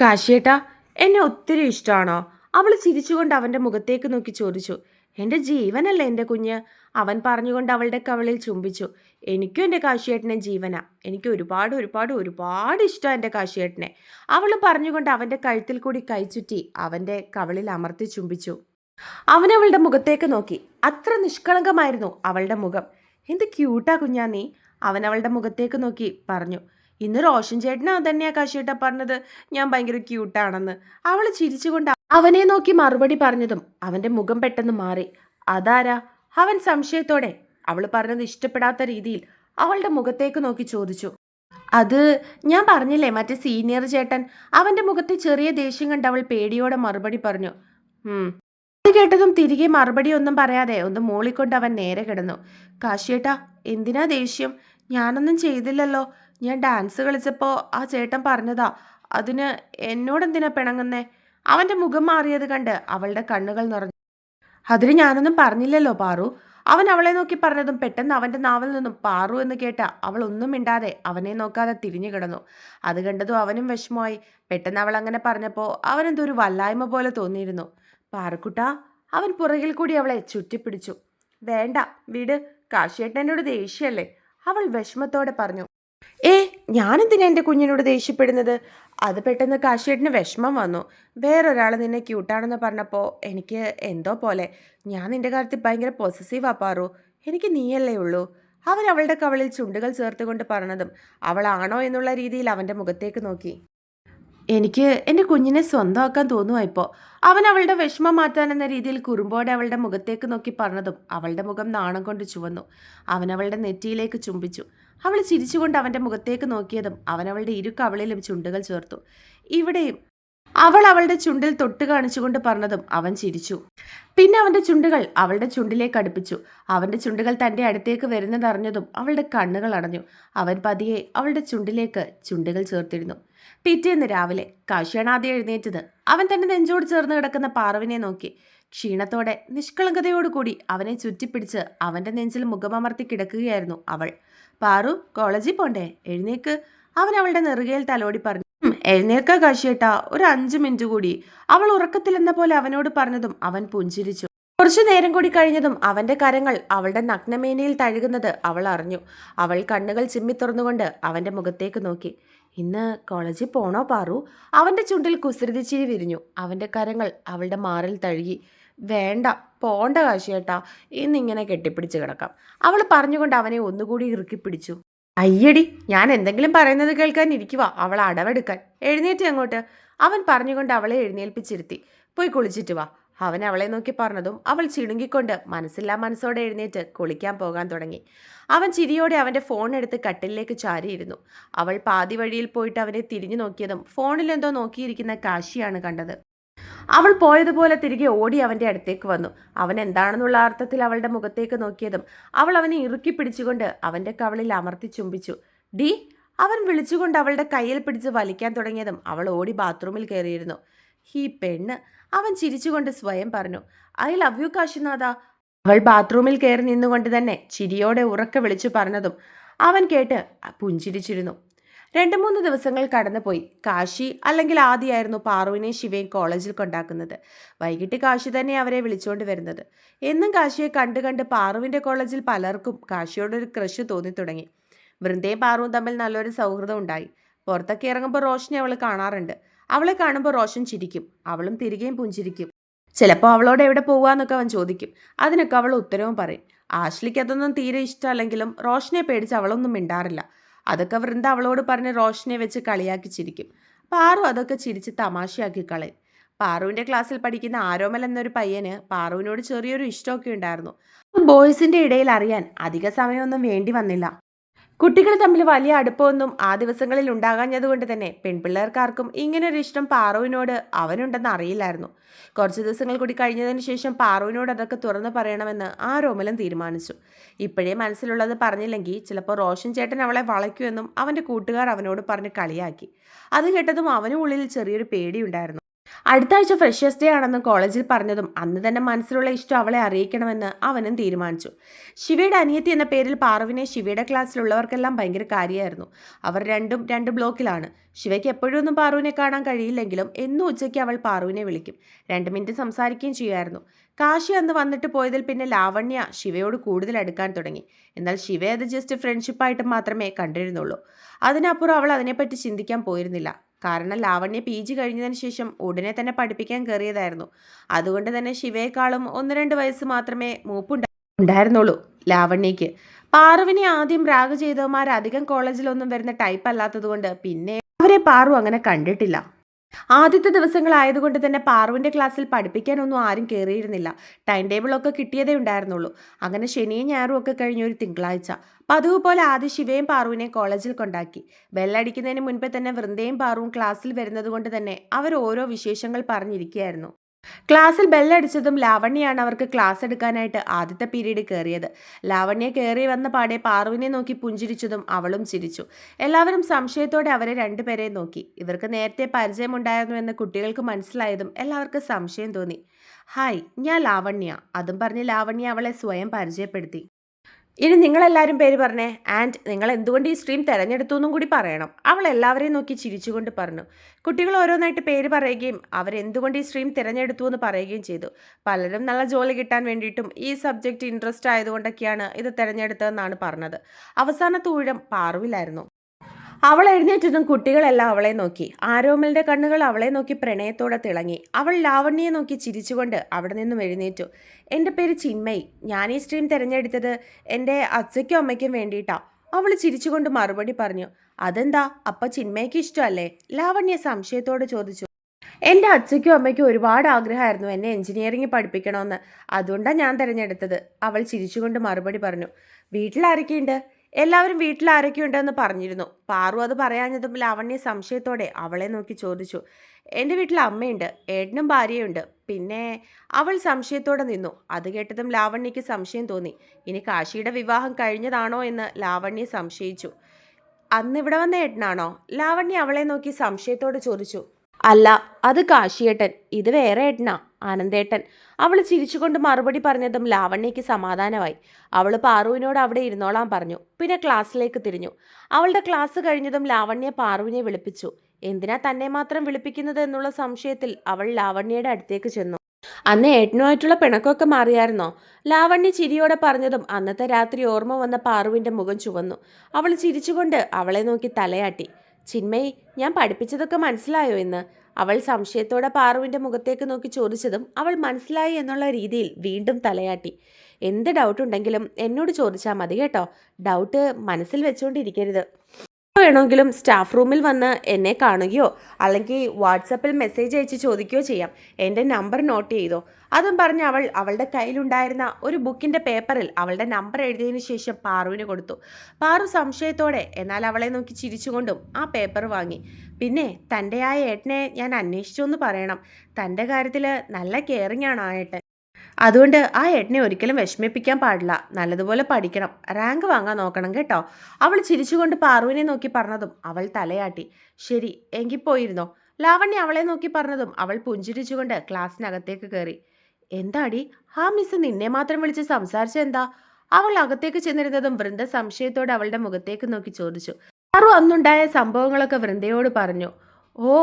കാശിയേട്ടാ എന്നെ ഒത്തിരി ഇഷ്ടമാണോ അവൾ ചിരിച്ചുകൊണ്ട് അവന്റെ മുഖത്തേക്ക് നോക്കി ചോദിച്ചു. എന്റെ ജീവനല്ലേ എന്റെ കുഞ്ഞ്? അവൻ പറഞ്ഞുകൊണ്ട് അവളുടെ കവളിൽ ചുംബിച്ചു. എനിക്കും എന്റെ കാശിയേട്ടനെ ജീവനാ. എനിക്ക് ഒരുപാട് ഒരുപാട് ഒരുപാട് ഇഷ്ടം എന്റെ കാശിയേട്ടനെ. അവൾ പറഞ്ഞുകൊണ്ട് അവന്റെ കഴുത്തിൽ കൂടി കൈ ചുറ്റി അവന്റെ കവളിൽ അമർത്തി ചുംബിച്ചു. അവൻ അവളുടെ മുഖത്തേക്ക് നോക്കി. അത്ര നിഷ്കളങ്കമായിരുന്നു അവളുടെ മുഖം. എന്ത് ക്യൂട്ടാ കുഞ്ഞാ നീ അവൻ അവളുടെ മുഖത്തേക്ക് നോക്കി പറഞ്ഞു. ഇന്ന് റോഷൻ ചേട്ടനാ തന്നെയാ കാശിയേട്ട പറഞ്ഞത്. ഞാൻ ഭയങ്കര ക്യൂട്ടാണെന്ന് അവൾ ചിരിച്ചുകൊണ്ട് അവനെ നോക്കി മറുപടി പറഞ്ഞതും അവന്റെ മുഖം പെട്ടെന്ന് മാറി. അതാരാ? അവൻ സംശയത്തോടെ അവൾ പറഞ്ഞത് ഇഷ്ടപ്പെടാത്ത രീതിയിൽ അവളുടെ മുഖത്തേക്ക് നോക്കി ചോദിച്ചു. അത് ഞാൻ പറഞ്ഞില്ലേ മറ്റേ സീനിയർ ചേട്ടൻ? അവന്റെ മുഖത്തെ ചെറിയ ദേഷ്യം കണ്ട് അവൾ പേടിയോടെ മറുപടി പറഞ്ഞു. അത് കേട്ടതും തിരികെ മറുപടി ഒന്നും പറയാതെ ഒന്ന് മൂളിക്കൊണ്ട് അവൻ നേരെ കിടന്നു. കാശിയേട്ടാ എന്തിനാ ദേഷ്യം? ഞാനൊന്നും ചെയ്തില്ലല്ലോ. ഞാൻ ഡാൻസ് കളിച്ചപ്പോൾ ആ ചേട്ടൻ പറഞ്ഞതാ അതിന് എന്നോടെന്തിനാ പിണങ്ങുന്നേ? അവന്റെ മുഖം മാറിയത് കണ്ട് അവളുടെ കണ്ണുകൾ നിറഞ്ഞു. അതിന് ഞാനൊന്നും പറഞ്ഞില്ലല്ലോ പാറു. അവൻ അവളെ നോക്കി പറഞ്ഞതും പെട്ടെന്ന് അവന്റെ നാവിൽ നിന്നും പാറു എന്ന് കേട്ട അവൾ ഒന്നും മിണ്ടാതെ അവനെ നോക്കാതെ തിരിഞ്ഞു കിടന്നു. അത് കണ്ടതും അവനും വിഷമമായി. പെട്ടെന്ന് അവൾ അങ്ങനെ പറഞ്ഞപ്പോൾ അവനെന്തോ ഒരു വല്ലായ്മ പോലെ തോന്നിയിരുന്നു. പാറക്കുട്ടാ അവൻ പുറകിൽ കൂടി അവളെ ചുറ്റിപ്പിടിച്ചു. വേണ്ട വീട് കാശിയേട്ടനോട് ദേഷ്യമല്ലേ? അവൾ വിഷമത്തോടെ പറഞ്ഞു. ഞാനെന്തിനാ എന്റെ കുഞ്ഞിനോട് ദേഷ്യപ്പെടുന്നത്? അത് പെട്ടെന്ന് കാശിയേട്ടിന് വിഷമം വന്നു. വേറൊരാൾ നിന്നെ ക്യൂട്ടാണെന്ന് പറഞ്ഞപ്പോൾ എനിക്ക് എന്തോ പോലെ. ഞാൻ നിന്റെ കാര്യത്തിൽ ഭയങ്കര പൊസസീവ് പാറു. എനിക്ക് നീയല്ലേ ഉള്ളൂ. അവൻ അവളുടെ കവളിൽ ചുണ്ടുകൾ ചേർത്തുകൊണ്ട് പറഞ്ഞതും അവളാണോ എന്നുള്ള രീതിയിൽ അവന്റെ മുഖത്തേക്ക് നോക്കി. എനിക്ക് എന്റെ കുഞ്ഞിനെ സ്വന്തമാക്കാൻ തോന്നുവാ ഇപ്പോൾ അവൻ അവളുടെ വിഷമം മാറ്റാനെന്ന രീതിയിൽ കുറുമ്പോടെ അവളുടെ മുഖത്തേക്ക് നോക്കി പറഞ്ഞതും അവളുടെ മുഖം നാണം കൊണ്ട് ചുവന്നു. അവൻ അവളുടെ നെറ്റിയിലേക്ക് ചുംബിച്ചു. അവൾ ചിരിച്ചുകൊണ്ട് അവന്റെ മുഖത്തേക്ക് നോക്കിയതും അവൻ അവളുടെ ഇരു കവളിലും ചുണ്ടുകൾ ചേർത്തു. ഇവിടെയും അവൾ അവളുടെ ചുണ്ടിൽ തൊട്ട് കാണിച്ചുകൊണ്ട് പറഞ്ഞതും അവൻ ചിരിച്ചു. പിന്നെ അവന്റെ ചുണ്ടുകൾ അവളുടെ ചുണ്ടിലേക്ക് അടുപ്പിച്ചു. അവന്റെ ചുണ്ടുകൾ തന്റെ അടുത്തേക്ക് വരുന്നതറിഞ്ഞതും അവളുടെ കണ്ണുകൾ അടഞ്ഞു. അവൻ പതിയെ അവളുടെ ചുണ്ടിലേക്ക് ചുണ്ടുകൾ ചേർത്തിരുന്നു. പിറ്റേന്ന് രാവിലെ കാശിയാണ് ആദ്യം എഴുന്നേറ്റത്. അവൻ തന്റെ നെഞ്ചോട് ചേർന്ന് കിടക്കുന്ന പാറവിനെ നോക്കി. ക്ഷീണത്തോടെ നിഷ്കളങ്കതയോടുകൂടി അവനെ ചുറ്റിപ്പിടിച്ച് അവന്റെ നെഞ്ചിൽ മുഖമമർത്തി കിടക്കുകയായിരുന്നു അവൾ. പാറു കോളേജിൽ പോണ്ടേ? എഴുന്നേക്ക്. അവൻ അവളുടെ നെറുകയിൽ തലോടി പറഞ്ഞു. എഴുന്നേക്ക കാശിയേട്ടാ. ഒരു അഞ്ചു മിനിറ്റ് കൂടി. അവൾ ഉറക്കത്തിലെന്ന പോലെ അവനോട് പറഞ്ഞതും അവൻ പുഞ്ചിരിച്ചു. കുറച്ചു നേരം കൂടി കഴിഞ്ഞതും അവന്റെ കരങ്ങൾ അവളുടെ നഗ്നമേനയിൽ തഴുകുന്നത് അവൾ അറിഞ്ഞു. അവൾ കണ്ണുകൾ ചിമ്മി തുറന്നുകൊണ്ട് അവന്റെ മുഖത്തേക്ക് നോക്കി. ഇന്ന് കോളേജിൽ പോണോ പാറു? അവന്റെ ചുണ്ടിൽ കുസൃതിച്ചിരി വിരിഞ്ഞു. അവന്റെ കരങ്ങൾ അവളുടെ മാറിൽ തഴുകി. വേണ്ട പോണ്ട കാശിയേട്ടാ. ഇന്നിങ്ങനെ കെട്ടിപ്പിടിച്ച് കിടക്കാം. അവൾ പറഞ്ഞുകൊണ്ട് അവനെ ഒന്നുകൂടി ഇറുക്കി പിടിച്ചു. അയ്യടി ഞാൻ എന്തെങ്കിലും പറയുന്നത് കേൾക്കാൻ ഇരിക്കുക അവൾ അടവെടുക്കാൻ. എഴുന്നേറ്റ് അങ്ങോട്ട്. അവൻ പറഞ്ഞുകൊണ്ട് അവളെ എഴുന്നേൽപ്പിച്ചിരുത്തി. പോയി കുളിച്ചിട്ട് വാ. അവൻ അവളെ നോക്കി പറഞ്ഞതും അവൾ ചിണുങ്ങിക്കൊണ്ട് മനസ്സില്ലാ മനസ്സോടെ എഴുന്നേറ്റ് കുളിക്കാൻ പോകാൻ തുടങ്ങി. അവൻ ചിരിയോടെ അവന്റെ ഫോൺ എടുത്ത് കട്ടിലേക്ക് ചാരിയിരുന്നു. അവൾ പാതി വഴിയിൽ പോയിട്ട് അവനെ തിരിഞ്ഞു നോക്കിയതും ഫോണിലെന്തോ നോക്കിയിരിക്കുന്ന കാശിയാണ് കണ്ടത്. അവൾ പോയതുപോലെ തിരികെ ഓടി അവന്റെ അടുത്തേക്ക് വന്നു. അവൻ എന്താണെന്നുള്ള അർത്ഥത്തിൽ അവളുടെ മുഖത്തേക്ക് നോക്കിയതും അവൾ അവനെ ഇറുക്കി പിടിച്ചുകൊണ്ട് അവന്റെ കവളിൽ അമർത്തി ചുംബിച്ചു. ഡി അവൻ വിളിച്ചുകൊണ്ട് അവളുടെ കയ്യിൽ പിടിച്ച് വലിക്കാൻ തുടങ്ങിയതും അവൾ ഓടി ബാത്റൂമിൽ കയറിയിരുന്നു. ഈ പെണ്ണ് അവൻ ചിരിച്ചുകൊണ്ട് സ്വയം പറഞ്ഞു ഐ ലവ് യു കാശിനാഥ. അവൾ ബാത്റൂമിൽ കയറി നിന്നുകൊണ്ട് തന്നെ ചിരിയോടെ ഉറക്കെ വിളിച്ചു പറഞ്ഞതും അവൻ കേട്ട് പുഞ്ചിരിച്ചിരുന്നു. രണ്ട് മൂന്ന് ദിവസങ്ങൾ കടന്നുപോയി. കാശി അല്ലെങ്കിൽ ആദിയായിരുന്നു പാറുവിനെയും ശിവയും കോളേജിൽ കൊണ്ടാക്കുന്നത്. വൈകിട്ട് കാശി തന്നെ അവരെ വിളിച്ചുകൊണ്ട് വരുന്നത്. എന്നും കാശിയെ കണ്ട് കണ്ട് പാറുവിന്റെ കോളേജിൽ പലർക്കും കാശിയോടൊരു ക്രഷ് തോന്നി തുടങ്ങി വൃന്ദയും പാറുവും തമ്മിൽ നല്ലൊരു സൗഹൃദം ഉണ്ടായി. പുറത്തൊക്കെ ഇറങ്ങുമ്പോൾ റോഷനെ അവൾ കാണാറുണ്ട്. അവളെ കാണുമ്പോൾ റോഷൻ ചിരിക്കും. അവളും തിരികെയും പുഞ്ചിരിക്കും. ചിലപ്പോൾ അവളോട് എവിടെ പോവാന്നൊക്കെ അവൻ ചോദിക്കും. അതിനൊക്കെ അവൾ ഉത്തരവും പറയും. ആശ്ലിക്ക് അതൊന്നും തീരെ ഇഷ്ടമല്ലെങ്കിലും റോഷനെ പേടിച്ച് അവളൊന്നും മിണ്ടാറില്ല. അതൊക്കെ വൃന്ദ അവളോട് പറഞ്ഞ് റോഷനെ വെച്ച് കളിയാക്കി ചിരിക്കും. പാറു അതൊക്കെ ചിരിച്ച് തമാശയാക്കി കളയും. പാറുവിന്റെ ക്ലാസ്സിൽ പഠിക്കുന്ന ആരോമൽ എന്നൊരു പയ്യന് പാറുവിനോട് ചെറിയൊരു ഇഷ്ടമൊക്കെ ഉണ്ടായിരുന്നു. ബോയ്സിന്റെ ഇടയിൽ അറിയാൻ അധിക സമയമൊന്നും വേണ്ടി വന്നില്ല. കുട്ടികൾ തമ്മിൽ വലിയ അടുപ്പമൊന്നും ആ ദിവസങ്ങളിൽ ഉണ്ടാകാഞ്ഞതുകൊണ്ട് തന്നെ പെൺപിള്ളേർക്കാർക്കും ഇങ്ങനൊരു ഇഷ്ടം പാറുവിനോട് അവനുണ്ടെന്ന് അറിയില്ലായിരുന്നു. കുറച്ച് ദിവസങ്ങൾ കൂടി കഴിഞ്ഞതിന് ശേഷം പാറുവിനോട് അതൊക്കെ തുറന്നു പറയണമെന്ന് ആ രോമലൻ തീരുമാനിച്ചു. ഇപ്പോഴേ മനസ്സിലുള്ളത് പറഞ്ഞില്ലെങ്കിൽ ചിലപ്പോൾ റോഷൻ ചേട്ടൻ അവളെ വളയ്ക്കുമെന്നും അവന്റെ കൂട്ടുകാർ അവനോട് പറഞ്ഞ് കളിയാക്കി. അത് കേട്ടതും അവനും ഉള്ളിൽ ചെറിയൊരു പേടിയുണ്ടായിരുന്നു. അടുത്ത ആഴ്ച ഫ്രഷേഴ്സ് ഡേ ആണെന്ന് കോളേജിൽ പറഞ്ഞതും അന്ന് തന്നെ മനസ്സിലുള്ള ഇഷ്ടം അവളെ അറിയിക്കണമെന്ന് അവനും തീരുമാനിച്ചു. ശിവയുടെ അനിയത്തി എന്ന പേരിൽ പാറുവിനെ ശിവയുടെ ക്ലാസ്സിലുള്ളവർക്കെല്ലാം ഭയങ്കര കാര്യമായിരുന്നു. അവർ രണ്ടും രണ്ട് ബ്ലോക്കിലാണ് ശിവയ്ക്ക് എപ്പോഴും ഒന്നും പാറുവിനെ കാണാൻ കഴിയില്ലെങ്കിലും എന്നും ഉച്ചയ്ക്ക് അവൾ പാറുവിനെ വിളിക്കും. രണ്ട് മിനിറ്റ് സംസാരിക്കുകയും ചെയ്യുമായിരുന്നു. കാശി അന്ന് വന്നിട്ട് പോയതിൽ പിന്നെ ലാവണ്യ ശിവയോട് കൂടുതൽ അടുക്കാൻ തുടങ്ങി. എന്നാൽ ശിവ അത് ജസ്റ്റ് ഫ്രണ്ട്ഷിപ്പായിട്ട് മാത്രമേ കണ്ടിരുന്നുള്ളൂ. അതിനപ്പുറം അവൾ അതിനെപ്പറ്റി ചിന്തിക്കാൻ പോയിരുന്നില്ല. കാരണം ലാവണ്യ പി ജി കഴിഞ്ഞതിന് ശേഷം ഉടനെ തന്നെ പഠിപ്പിക്കാൻ കയറിയതായിരുന്നു. അതുകൊണ്ട് തന്നെ ശിവയെക്കാളും ഒന്ന് രണ്ട് വയസ്സ് മാത്രമേ മൂപ്പുണ്ടായിരുന്നുള്ളൂ ലാവണ്യയ്ക്ക്. പാറുവിനെ ആദ്യം റാഗ് ചെയ്തവന്മാർ അധികം കോളേജിലൊന്നും വരുന്ന ടൈപ്പ് അല്ലാത്തതുകൊണ്ട് പിന്നെ അവരെ പാറു അങ്ങനെ കണ്ടിട്ടില്ല. ആദ്യത്തെ ദിവസങ്ങളായതുകൊണ്ട് തന്നെ പാർവിന്റെ ക്ലാസ്സിൽ പഠിപ്പിക്കാനൊന്നും ആരും കയറിയിരുന്നില്ല ടൈം ടേബിളൊക്കെ കിട്ടിയതേ ഉണ്ടായിരുന്നുള്ളൂ. അങ്ങനെ ശനിയും ഞായറും ഒക്കെ കഴിഞ്ഞ ഒരു തിങ്കളാഴ്ച. പതിവ് പോലെ ആദ്യം ശിവയും പാറുവിനെ കോളേജിൽ കൊണ്ടാക്കി. ബെല്ലടിക്കുന്നതിന് മുൻപേ തന്നെ വൃന്ദയും പാറുവും ക്ലാസ്സിൽ വരുന്നത് കൊണ്ട് തന്നെ അവർ ഓരോ വിശേഷങ്ങൾ പറഞ്ഞിരിക്കുകയായിരുന്നു. ക്ലാസ്സിൽ ബെല്ലടിച്ചതും ലാവണ്യാണ് അവർക്ക് ക്ലാസ് എടുക്കാനായിട്ട് ആദ്യത്തെ പീരീഡ് കയറിയത്. ലാവണ്യ കയറി വന്ന പാടെ പാർവിനെ നോക്കി പുഞ്ചിരിച്ചതും അവളും ചിരിച്ചു. എല്ലാവരും സംശയത്തോടെ അവരെ രണ്ടുപേരെ നോക്കി. ഇവർക്ക് നേരത്തെ പരിചയമുണ്ടായിരുന്നു എന്ന് കുട്ടികൾക്ക് മനസ്സിലായതും എല്ലാവർക്കും സംശയം തോന്നി. ഹായ് ഞാൻ ലാവണ്യ. അതും പറഞ്ഞ് ലാവണ്യ അവളെ സ്വയം പരിചയപ്പെടുത്തി. ഇനി നിങ്ങളെല്ലാവരും പേര് പറഞ്ഞേ. ആൻഡ് നിങ്ങൾ എന്തുകൊണ്ട് ഈ സ്ട്രീം തിരഞ്ഞെടുത്തു എന്നും കൂടി പറയണം. അവൾ എല്ലാവരെയും നോക്കി ചിരിച്ചുകൊണ്ട് പറഞ്ഞു. കുട്ടികൾ ഓരോന്നായിട്ട് പേര് പറയുകയും അവരെന്തുകൊണ്ട് ഈ സ്ട്രീം തിരഞ്ഞെടുത്തു എന്ന് പറയുകയും ചെയ്തു. പലരും നല്ല ജോലി കിട്ടാൻ വേണ്ടിയിട്ടും ഈ സബ്ജക്റ്റ് ഇൻട്രസ്റ്റ് ആയതുകൊണ്ടൊക്കെയാണ് ഇത് തിരഞ്ഞെടുത്തതെന്നാണ് പറഞ്ഞത്. അവസാനത്തെ ഊഴം പാറുവിലായിരുന്നു. അവൾ എഴുന്നേറ്റതും കുട്ടികളെല്ലാം അവളെ നോക്കി. ആരോമലിന്റെ കണ്ണുകൾ അവളെ നോക്കി പ്രണയത്തോടെ തിളങ്ങി. അവൾ ലാവണ്യെ നോക്കി ചിരിച്ചുകൊണ്ട് അവിടെ നിന്നും എഴുന്നേറ്റു. എന്റെ പേര് ചിന്മയി. ഞാൻ ഈ സ്ട്രീം തിരഞ്ഞെടുത്തത് എന്റെ അച്ഛയ്ക്കും അമ്മയ്ക്കും വേണ്ടിയിട്ടാ. അവൾ ചിരിച്ചുകൊണ്ട് മറുപടി പറഞ്ഞു. അതെന്താ? അപ്പ ചിന്മയ്ക്ക് ഇഷ്ടമല്ലേ? ലാവണ്യ സംശയത്തോട് ചോദിച്ചു. എന്റെ അച്ഛയ്ക്കും അമ്മയ്ക്കും ഒരുപാട് ആഗ്രഹമായിരുന്നു എന്നെ എഞ്ചിനീയറിംഗ് പഠിപ്പിക്കണമെന്ന്. അതുകൊണ്ടാണ് ഞാൻ തിരഞ്ഞെടുത്തത്. അവൾ ചിരിച്ചുകൊണ്ട് മറുപടി പറഞ്ഞു. വീട്ടിലാരൊക്കെയുണ്ട്? എല്ലാവരും വീട്ടിൽ ആരൊക്കെയുണ്ടെന്ന് പറഞ്ഞിരുന്നു. പാറു അത് പറയാഞ്ഞതും ലാവണ്യ സംശയത്തോടെ അവളെ നോക്കി ചോദിച്ചു. എന്റെ വീട്ടിൽ അമ്മയുണ്ട് ഏട്ടനും ഭാര്യയുണ്ട്. പിന്നെ അവൾ സംശയത്തോടെ നിന്നു. അത് കേട്ടതും ലാവണ്യയ്ക്ക് സംശയം തോന്നി. ഇനി കാശിയുടെ വിവാഹം കഴിഞ്ഞതാണോ എന്ന് ലാവണ്യ സംശയിച്ചു. അന്ന് ഇവിടെ വന്ന ഏട്ടനാണോ? ലാവണ്യ അവളെ നോക്കി സംശയത്തോടെ ചോദിച്ചു. അല്ല അത് കാശിയേട്ടൻ. ഇത് വേറെ ഏട്ടനാ ആനന്ദേട്ടൻ. അവൾ ചിരിച്ചുകൊണ്ട് മറുപടി പറഞ്ഞതും ലാവണ്യയ്ക്ക് സമാധാനമായി. അവൾ പാറുവിനോട് അവിടെ ഇരുന്നോളാൻ പറഞ്ഞു. പിന്നെ ക്ലാസ്സിലേക്ക് തിരിഞ്ഞു. അവളുടെ ക്ലാസ് കഴിഞ്ഞതും ലാവണ്യ പാറുവിനെ വിളിപ്പിച്ചു. എന്തിനാ തന്നെ മാത്രം വിളിപ്പിക്കുന്നത് എന്നുള്ള സംശയത്തിൽ അവൾ ലാവണ്യയുടെ അടുത്തേക്ക് ചെന്നു. അന്ന് ഏട്ടനുമായിട്ടുള്ള പിണക്കമൊക്കെ മാറിയായിരുന്നോ? ലാവണ്യ ചിരിയോടെ പറഞ്ഞതും അന്നത്തെ രാത്രി ഓർമ്മ വന്ന പാറുവിന്റെ മുഖം ചുവന്നു. അവൾ ചിരിച്ചുകൊണ്ട് അവളെ നോക്കി തലയാട്ടി. ചിന്മയി ഞാൻ പഠിപ്പിച്ചതൊക്കെ മനസ്സിലായോ എന്ന്? അവൾ സംശയത്തോടെ പാറുവിന്റെ മുഖത്തേക്ക് നോക്കി ചോദിച്ചതും അവൾ മനസ്സിലായി എന്നുള്ള രീതിയിൽ വീണ്ടും തലയാട്ടി. എന്ത് ഡൗട്ട് ഉണ്ടെങ്കിലും എന്നോട് ചോദിച്ചാൽ മതി കേട്ടോ. ഡൗട്ട് മനസ്സിൽ വെച്ചുകൊണ്ടിരിക്കരുത് വേണമെങ്കിലും സ്റ്റാഫ് റൂമിൽ വന്ന് എന്നെ കാണുകയോ അല്ലെങ്കിൽ വാട്സപ്പിൽ മെസ്സേജ് അയച്ച് ചോദിക്കുകയോ ചെയ്യാം. എന്റെ നമ്പർ നോട്ട് ചെയ്തോ. അതും പറഞ്ഞ് അവൾ അവളുടെ കയ്യിലുണ്ടായിരുന്ന ഒരു ബുക്കിന്റെ പേപ്പറിൽ അവളുടെ നമ്പർ എഴുതിയതിനു ശേഷം പാറുവിന് കൊടുത്തു. പാറു സംശയത്തോടെ എന്നാൽ അവളെ നോക്കി ചിരിച്ചുകൊണ്ടും ആ പേപ്പർ വാങ്ങി. പിന്നെ തന്റെ ആ ഏട്ടനെ ഞാൻ അന്വേഷിച്ചു എന്ന് പറയണം. തന്റെ കാര്യത്തിൽ നല്ല കെയറിങ് ആണ് ആ ഏട്ടൻ. അതുകൊണ്ട് ആ ഏട്ടനെ ഒരിക്കലും വിഷമിപ്പിക്കാൻ പാടില്ല. നല്ലതുപോലെ പഠിക്കണം. റാങ്ക് വാങ്ങാൻ നോക്കണം കേട്ടോ. അവൾ ചിരിച്ചുകൊണ്ട് പാർവിനെ നോക്കി പറഞ്ഞതും അവൾ തലയാട്ടി. ശരി എങ്കിൽ പോയിരുന്നോ? ലാവണ്യ അവളെ നോക്കി പറഞ്ഞതും അവൾ പുഞ്ചിരിച്ചുകൊണ്ട് ക്ലാസ്സിനകത്തേക്ക് കയറി എന്താടി? ആ മിസ് നിന്നെ മാത്രം വിളിച്ച് സംസാരിച്ചെന്താ അവൾ അകത്തേക്ക് ചെന്നിരുന്നതും വൃന്ദ സംശയത്തോടെ അവളുടെ മുഖത്തേക്ക് നോക്കി ചോദിച്ചു. പാറു അന്നുണ്ടായ സംഭവങ്ങളൊക്കെ വൃന്ദയോട് പറഞ്ഞു. ഓ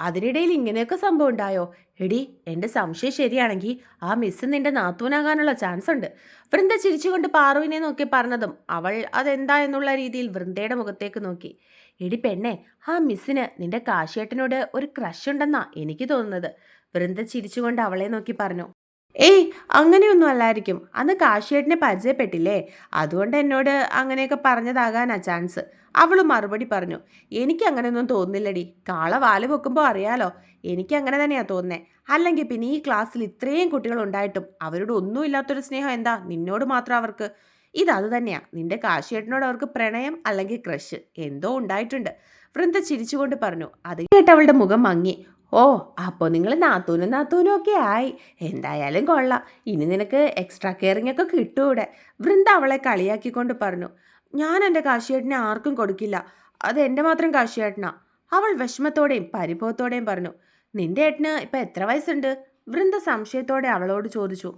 അതിനിടയിൽ ഇങ്ങനെയൊക്കെ സംഭവം ഉണ്ടായോ? എടി എന്റെ സംശയം ശരിയാണെങ്കിൽ ആ മിസ് നിന്റെ നാത്തൂനാകാനുള്ള ചാൻസ് ഉണ്ട്. വൃന്ദ ചിരിച്ചുകൊണ്ട് പാറുവിനെ നോക്കി പറഞ്ഞതും അവൾ അതെന്താ എന്നുള്ള രീതിയിൽ വൃന്ദയുടെ മുഖത്തേക്ക് നോക്കി. എടി പെണ്ണെ ആ മിസ്സിന് നിന്റെ കാശിയേട്ടനോട് ഒരു ക്രഷ് ഉണ്ടെന്നാ എനിക്ക് തോന്നുന്നത്. വൃന്ദ ചിരിച്ചുകൊണ്ട് അവളെ നോക്കി പറഞ്ഞു. ഏയ് അങ്ങനെയൊന്നും അല്ലായിരിക്കും. അന്ന് കാശിയേട്ടനെ പരിചയപ്പെട്ടില്ലേ? അതുകൊണ്ട് എന്നോട് അങ്ങനെയൊക്കെ പറഞ്ഞതാകാനാ ചാൻസ്. അവൾ മറുപടി പറഞ്ഞു എനിക്ക് അങ്ങനെയൊന്നും തോന്നുന്നില്ലടി. കാള വാൽ വെക്കുമ്പോൾ അറിയാലോ. എനിക്ക് അങ്ങനെ തന്നെയാ തോന്നുന്നേ. അല്ലെങ്കിൽ പിന്നെ ഈ ക്ലാസ്സിൽ ഇത്രയും കുട്ടികൾ ഉണ്ടായിട്ടും അവരോട് ഒന്നും ഇല്ലാത്തൊരു സ്നേഹം എന്താ? നിന്നോട് മാത്രം അവർക്ക്. ഇതത് തന്നെയാ. നിന്റെ കാശിയേട്ടനോട് അവർക്ക് പ്രണയം അല്ലെങ്കിൽ ക്രഷ് എന്തോ ഉണ്ടായിട്ടുണ്ട്. വൃന്ദ ചിരിച്ചുകൊണ്ട് പറഞ്ഞു അത് കേട്ട് അവളുടെ മുഖം മങ്ങി. ഓ അപ്പോൾ നിങ്ങൾ നാത്തൂനും നാത്തൂനും ഒക്കെ ആയി. എന്തായാലും കൊള്ളാം. ഇനി നിനക്ക് എക്സ്ട്രാ കെയറിംഗ് ഒക്കെ കിട്ടൂടെ വൃന്ദ അവളെ കളിയാക്കിക്കൊണ്ട് പറഞ്ഞു. ഞാൻ എന്റെ കാശിയേട്ടനെ ആർക്കും കൊടുക്കില്ല. അത് എന്റെ മാത്രം കാശിയേട്ടനാ. അവൾ വിഷമത്തോടെയും പരിഭവത്തോടെയും പറഞ്ഞു. നിന്റെ ഏട്ടന് ഇപ്പം എത്ര വയസ്സുണ്ട്? വൃന്ദ സംശയത്തോടെ അവളോട് ചോദിച്ചു.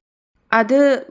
അത്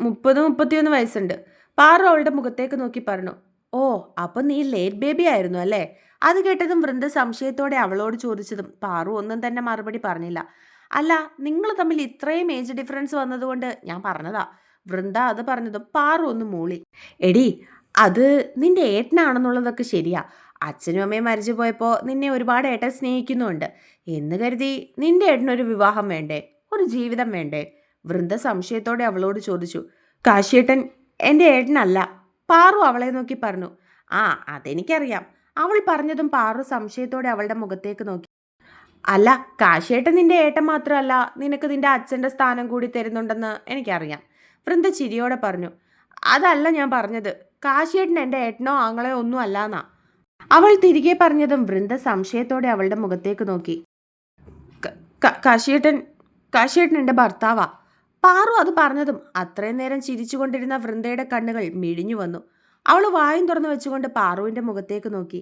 മുപ്പത് മുപ്പത്തിയൊന്ന് വയസ്സുണ്ട്. പാറു അവളുടെ മുഖത്തേക്ക് നോക്കി പറഞ്ഞു. ഓ അപ്പം നീ ലേറ്റ് ബേബി ആയിരുന്നു അല്ലേ? അത് കേട്ടതും വൃന്ദ സംശയത്തോടെ അവളോട് ചോദിച്ചതും പാറു ഒന്നും തന്നെ മറുപടി പറഞ്ഞില്ല. അല്ല നിങ്ങൾ തമ്മിൽ ഇത്രയും ഏജ് ഡിഫറൻസ് വന്നതുകൊണ്ട് ഞാൻ പറഞ്ഞതാ. വൃന്ദ അത് പറഞ്ഞതും പാറു ഒന്ന് മൂളി. എടി അത് നിന്റെ ഏട്ടനാണെന്നുള്ളതൊക്കെ ശരിയാ. അച്ഛനും അമ്മയും മരിച്ചു പോയപ്പോൾ നിന്നെ ഒരുപാട് ഏട്ടൻ സ്നേഹിക്കുന്നുണ്ട്. എന്ന് കരുതി നിന്റെ ഏട്ടനൊരു വിവാഹം വേണ്ടേ? ഒരു ജീവിതം വേണ്ടേ? വൃന്ദ സംശയത്തോടെ അവളോട് ചോദിച്ചു. കാശിയേട്ടൻ എന്റെ ഏട്ടനല്ല. പാറു അവളെ നോക്കി പറഞ്ഞു. ആ അതെനിക്കറിയാം. അവൾ പറഞ്ഞതും പാറു സംശയത്തോടെ അവളുടെ മുഖത്തേക്ക് നോക്കി. അല്ല കാശേട്ടൻ നിന്റെ ഏട്ടൻ മാത്രമല്ല നിനക്ക് നിന്റെ അച്ഛന്റെ സ്ഥാനം കൂടി തരുന്നുണ്ടെന്ന് എനിക്കറിയാം വൃന്ദ ചിരിയോടെ പറഞ്ഞു. അതല്ല ഞാൻ പറഞ്ഞത് കാശിയേട്ടൻ എന്റെ ഏട്ടനോ ആങ്ങളെയോ ഒന്നും അല്ലാന്നാ. അവൾ തിരികെ പറഞ്ഞതും വൃന്ദ സംശയത്തോടെ അവളുടെ മുഖത്തേക്ക് നോക്കി. "ക- ക- കാശിയേട്ടൻ കാശിയേട്ടൻ എന്റെ ഭർത്താവാ. പാറു അത് പറഞ്ഞതും അത്രയും നേരം ചിരിച്ചുകൊണ്ടിരുന്ന വൃന്ദയുടെ കണ്ണുകൾ മിഴിഞ്ഞു വന്നു. അവൾ വായും തുറന്നു വെച്ചുകൊണ്ട് പാറുവിന്റെ മുഖത്തേക്ക് നോക്കി.